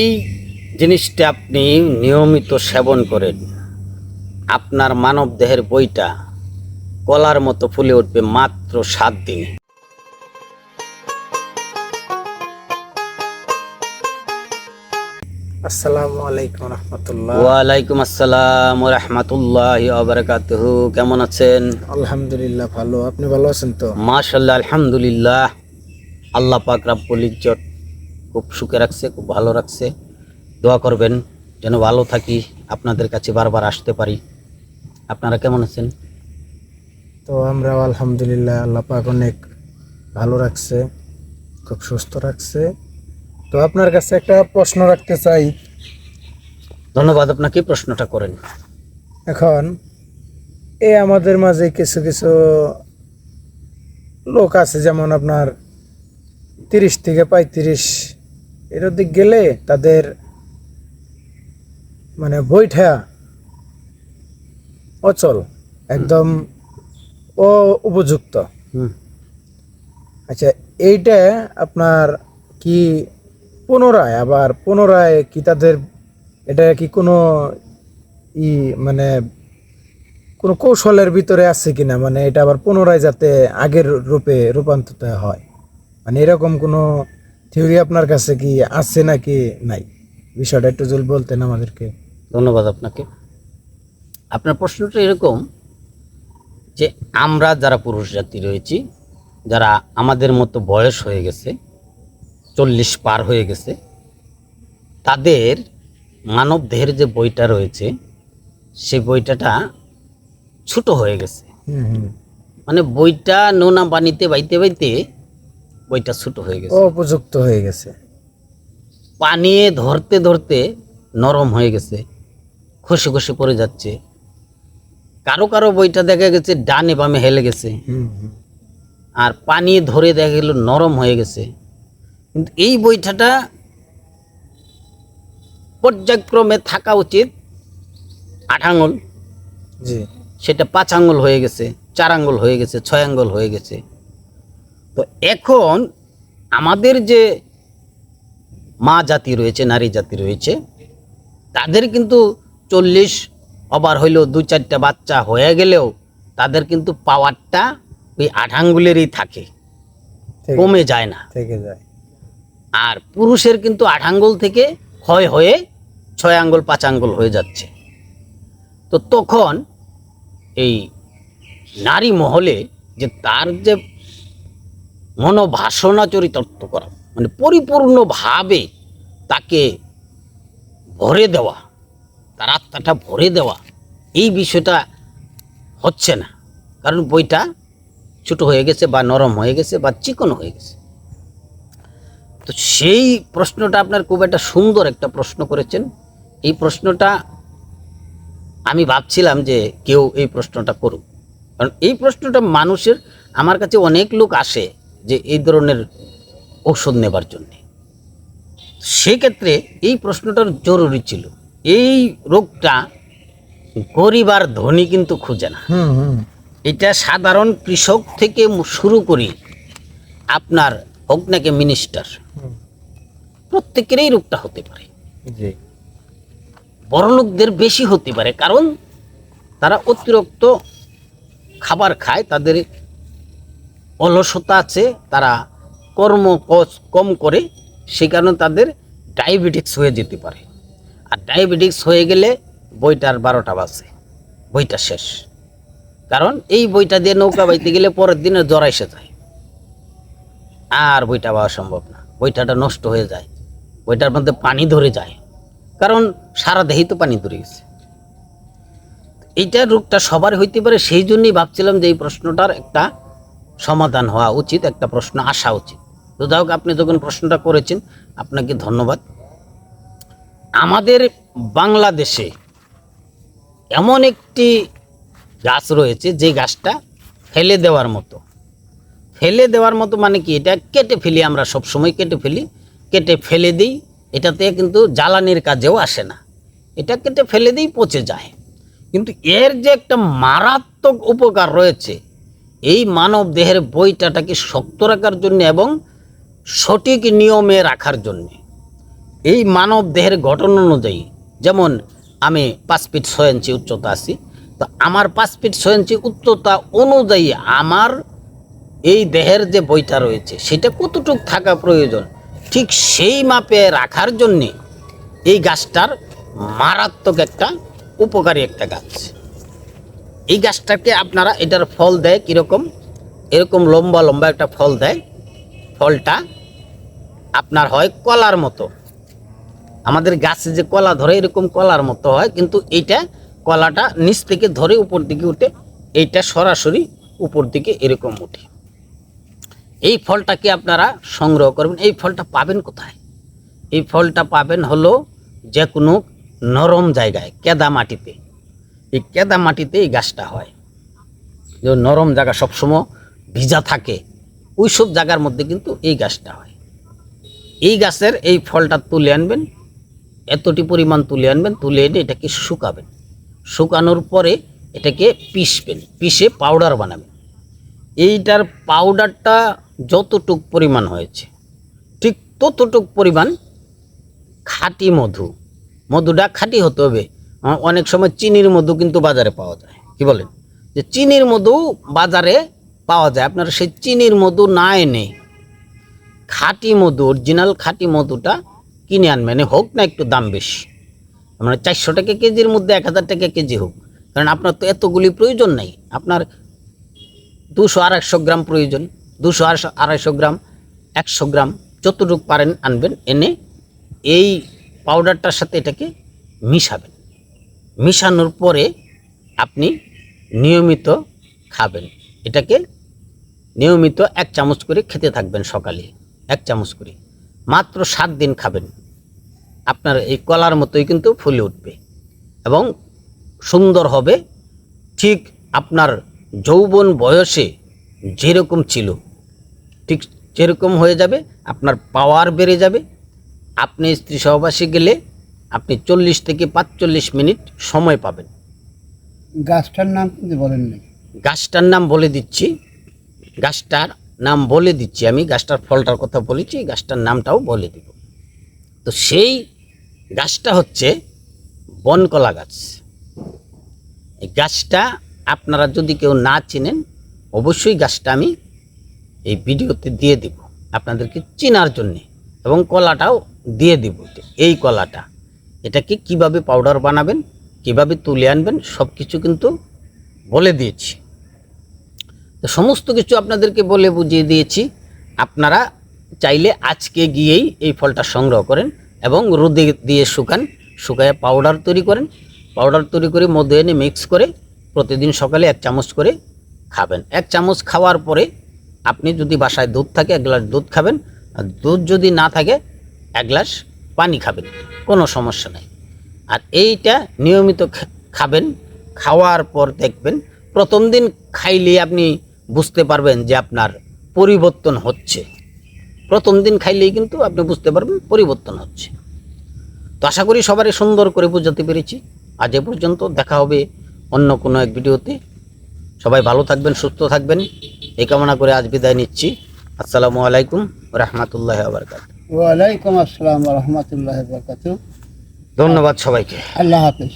এই জিনিসটা আপনি নিয়মিত সেবন করেন। আপনার মানব দেহের বইটা কলার মতো ফুলে উঠবে মাত্র সাত দিনে। আসসালামু আলাইকুম রহমতুল্লাহ। ওয়ালাইকুম আসসালাম রহমতুল্লাহ আবরকাতহু কেমন আছেন? আলহামদুলিল্লাহ ভালো। আপনি ভালো আছেন তো? মাশাল্লাহ আলহামদুলিল্লাহ। আল্লাহ পাক রাব্বুল ইজ্জত খুব সুখে রাখছে খুব ভালো রাখছে। দোয়া করবেন যেন ভালো থাকি আপনাদের কাছে বারবার আসতে পারি। আপনারা কেমন আছেন? তো আমরাও আলহামদুলিল্লাহ আল্লাহ পাক অনেক ভালো রাখছে খুব সুস্থ রাখছে। তো আপনার কাছে একটা প্রশ্ন রাখতে চাই। ধন্যবাদ আপনাকে প্রশ্নটা করেন? এখন এই আমাদের মাঝে কিছু কিছু লোক আছে যেমন আপনার তিরিশ থেকে পঁয়ত্রিশ এর দিক গেলে তাদের মানে বৈঠা অচল একদম ও উপযুক্ত। আচ্ছা এইটা আপনার কি পুনরায় আবার পুনরায় কি তাদের এটা কি কোনো ই মানে কোনো কৌশলের ভিতরে আছে কিনা? মানে এটা আবার পুনরায় যাতে আগের রূপে রূপান্তরিত হয়। মানে এরকম কোনো থিওরি আপনার কাছে কি আছে নাকি নাই? বিষয়টা একটু জল বলতেন আমাদেরকে। ধন্যবাদ আপনাকে। আপনার প্রশ্নটা এরকম যে আমরা যারা পুরুষ জাতি রয়েছি যারা আমাদের মতো বয়স হয়ে গেছে চল্লিশ পার হয়ে গেছে তাদের মানব দেহের যে বইটা রয়েছে সেই বইটাটা ছোট হয়ে গেছে। মানে বইটা নোনা পানিতে বাইতে বাইতে বইটা ছোট হয়ে গেছে। উপযুক্ত হয়ে গেছে। পানি ধরতে ধরতে নরম হয়ে গেছে খসে খসে পড়ে যাচ্ছে। কারও কারও বইটা দেখা গেছে ডানে বামে হেলে গেছে। আর পানি ধরে দেখা গেল নরম হয়ে গেছে। কিন্তু এই বইটাটা পর্যায়ক্রমে থাকা উচিত আট আঙুল সেটা পাঁচ আঙ্গুল হয়ে গেছে চার আঙ্গুল হয়ে গেছে ছয় আঙ্গুল হয়ে গেছে। তো এখন আমাদের যে মা জাতি রয়েছে নারী জাতি রয়েছে তাদের কিন্তু চল্লিশ ওভার হইলেও দু চারটা বাচ্চা হয়ে গেলেও তাদের কিন্তু পাওয়ারটা ওই আট আঙ্গুলেরই থাকে কমে যায় না। থেকে যায়। আর পুরুষের কিন্তু আট আঙ্গুল থেকে ক্ষয় হয়ে ছয় আঙ্গুল পাঁচ আঙ্গুল হয়ে যাচ্ছে। তো তখন এই নারী মহলে যে তার যে মনোভাসনা চরিতার্থ করা মানে পরিপূর্ণভাবে তাকে ভরে দেওয়া, তার আত্মাটা ভরে দেওয়া, এই বিষয়টা হচ্ছে না। কারণ বইটা ছোট হয়ে গেছে বা নরম হয়ে গেছে বা চিকন হয়ে গেছে। তো সেই প্রশ্নটা আপনার খুব একটা সুন্দর একটা প্রশ্ন করেছেন। এই প্রশ্নটা আমি ভাবছিলাম যে কেউ এই প্রশ্নটা করুক। কারণ এই প্রশ্নটা মানুষের, আমার কাছে অনেক লোক আসে যে এই ধরনের ঔষধ নেবার জন্যে। সেক্ষেত্রে এই প্রশ্নটার জরুরি ছিল। এই রোগটা গরিব আর ধনী কিন্তু খুঁজে না। এটা সাধারণ কৃষক থেকে শুরু করি আপনার হোক নাকি মিনিস্টার। প্রত্যেকেরই রোগটা হতে পারে। বড়লোকদের বেশি হতে পারে কারণ তারা অতিরিক্ত খাবার খায় তাদের অলসতা আছে, তারা কর্ম কম করে, সে কারণে তাদের ডায়াবেটিক্স হয়ে যেতে পারে। আর ডায়াবেটিক্স হয়ে গেলে বইটার বারোটা বাজে, বইটা শেষ। কারণ এই বইটা দিয়ে নৌকা বাইতে গেলে পরের দিনে জ্বর এসে যায়। আর বইটা পাওয়া সম্ভব না, বইটাটা নষ্ট হয়ে যায়, বইটার মধ্যে পানি ধরে যায়। কারণ সারা দেহেই তো পানি ধরে গেছে। এইটা রোগটা সবার হইতে পারে, সেই জন্যই ভাবছিলাম যে এই প্রশ্নটার একটা সমাধান হওয়া উচিত, একটা প্রশ্ন আসা উচিত। তো যাই হোক, আপনি যখন প্রশ্নটা করেছেন, আপনাকে ধন্যবাদ। আমাদের বাংলাদেশে এমন একটি গাছ রয়েছে, যে গাছটা ফেলে দেওয়ার মতো। ফেলে দেওয়ার মতো মানে কি? এটা কেটে ফেলি আমরা সব সময় কেটে ফেলি। কেটে ফেলে দিই, এটাতে কিন্তু জ্বালানির কাজেও আসে না। এটা কেটে ফেলে দিই, পচে যায়। কিন্তু এর যে একটা মারাত্মক উপকার রয়েছে এই মানব দেহের বইটাটাকে শক্ত রাখার জন্য এবং সঠিক নিয়মে রাখার জন্যে। এই মানব দেহের গঠন অনুযায়ী, যেমন আমি পাঁচ ফিট ছয় ইঞ্চি উচ্চতা আছি, তো আমার পাঁচ ফিট ছয় ইঞ্চি উচ্চতা অনুযায়ী আমার এই দেহের যে বইটা রয়েছে, সেটা কতটুক থাকা প্রয়োজন? ঠিক সেই মাপে রাখার জন্যে এই গাছটার মারাত্মক একটা উপকারী একটা গাছ। এই গাছটাকে আপনারা এটার ফল দেয় কীরকম? এরকম লম্বা লম্বা একটা ফল দেয়। ফলটা আপনার হয় কলার মতো। আমাদের গাছে যে কলা ধরে এরকম কলার মতো হয়, কিন্তু এইটা কলাটা নিচ থেকে ধরে উপর দিকে উঠে, এইটা সরাসরি উপর দিকে এরকম উঠে। এই ফলটাকে আপনারা সংগ্রহ করবেন। এই ফলটা পাবেন কোথায়? এই ফলটা পাবেন হলো যে কোনো নরম জায়গায় কেদা মাটিতে এই কেদা মাটিতে এই গাছটা হয়। যে নরম জায়গা সবসময় ভিজা থাকে ওই সব জায়গার মধ্যে কিন্তু এই গাছটা হয়। এই গাছের এই ফলটা তুলে আনবেন, এতটি পরিমাণ তুলে আনবেন, তুলে এনে এটাকে শুকাবেন। শুকানোর পরে এটাকে পিষবেন, পিষে পাউডার বানাবেন। এইটার পাউডারটা যতটুক পরিমাণ হয়েছে, ঠিক ততটুক পরিমাণ খাঁটি মধু। মধুটা খাঁটি হতে হবে অনেক সময় চিনির মধু কিন্তু বাজারে পাওয়া যায়। কি বলেন? যে চিনির মধু বাজারে পাওয়া যায়। আপনারা সেই চিনির মধু না এনে খাঁটি মধু, অরিজিনাল খাঁটি মধুটা কিনে আনবেন। হোক না একটু দাম বেশি। মানে চারশো টাকা কেজির মধ্যে এক হাজার টাকা কেজি হোক। কারণ আপনার তো এতগুলি প্রয়োজন নেই। আপনার দুশো আড়াইশো গ্রাম প্রয়োজন। দুশো আড়াইশো গ্রাম, একশো গ্রাম যতটুকু পারেন আনবেন। এনে এই পাউডারটার সাথে এটাকে মিশাবেন। মিশানোর পরে আপনি নিয়মিত খাবেন। এটাকে নিয়মিত এক চামচ করে খেতে থাকবেন সকালে। এক চামচ করে। মাত্র সাত দিন খাবেন। আপনার এই কলার মতোই কিন্তু ফুলে উঠবে এবং সুন্দর হবে। ঠিক আপনার যৌবন বয়সে যেরকম ছিল, ঠিক যেরকম হয়ে যাবে, আপনার পাওয়ার বেড়ে যাবে। আপনি স্ত্রী সহবাসে গেলে আপনি চল্লিশ থেকে পাঁচচল্লিশ মিনিট সময় পাবেন। গাছটার নাম কিন্তু বলেন গাছটার নাম বলে দিচ্ছি। গাছটার নাম বলে দিচ্ছি আমি গাছটার ফলটার কথা বলেছি গাছটার নামটাও বলে দিব। তো সেই গাছটা হচ্ছে বনকলা গাছ। এই গাছটা আপনারা যদি কেউ না চেনেন অবশ্যই গাছটা আমি এই ভিডিওতে দিয়ে দিব আপনাদেরকে চেনার জন্যে এবং কলাটাও দিয়ে দিব। এই কলাটা এটাকে কীভাবে পাউডার বানাবেন, কীভাবে তুলে আনবেন সব কিছু কিন্তু বলে দিয়েছি। তো সমস্ত কিছু আপনাদেরকে বলে বুঝিয়ে দিয়েছি। আপনারা চাইলে আজকে গিয়েই এই ফলটা সংগ্রহ করেন এবং রোদে দিয়ে শুকান, শুকায় পাউডার তৈরি করেন। পাউডার তৈরি করে মধ্যে এনে মিক্স করে প্রতিদিন সকালে এক চামচ করে খাবেন। এক চামচ খাওয়ার পরে আপনি যদি বাসায় দুধ থাকে, এক গ্লাস দুধ খাবেন। আর দুধ যদি না থাকে, এক গ্লাস পানি খাবেন, কোনো সমস্যা নাই। আর এইটা নিয়মিত খাবেন, খাওয়ার পর দেখবেন প্রথম দিন খাইলে আপনি বুঝতে পারবেন যে আপনার পরিবর্তন হচ্ছে। প্রথম দিন খাইলেই কিন্তু আপনি বুঝতে পারবেন পরিবর্তন হচ্ছে। তো আশা করি সবারই সুন্দর করে বোঝাতে পেরেছি। আজ এ পর্যন্ত দেখা হবে অন্য কোনো এক ভিডিওতে। সবাই ভালো থাকবেন, সুস্থ থাকবেন। এই কামনা করে আজ বিদায় নিচ্ছি। আসসালামু আলাইকুম রহমতুল্লাহ আবরকাত ওয়ালাইকুম আসসালাম রহমতুল্লাহ বরকাত ধন্যবাদ সবাইকে। আল্লাহ হাফিজ।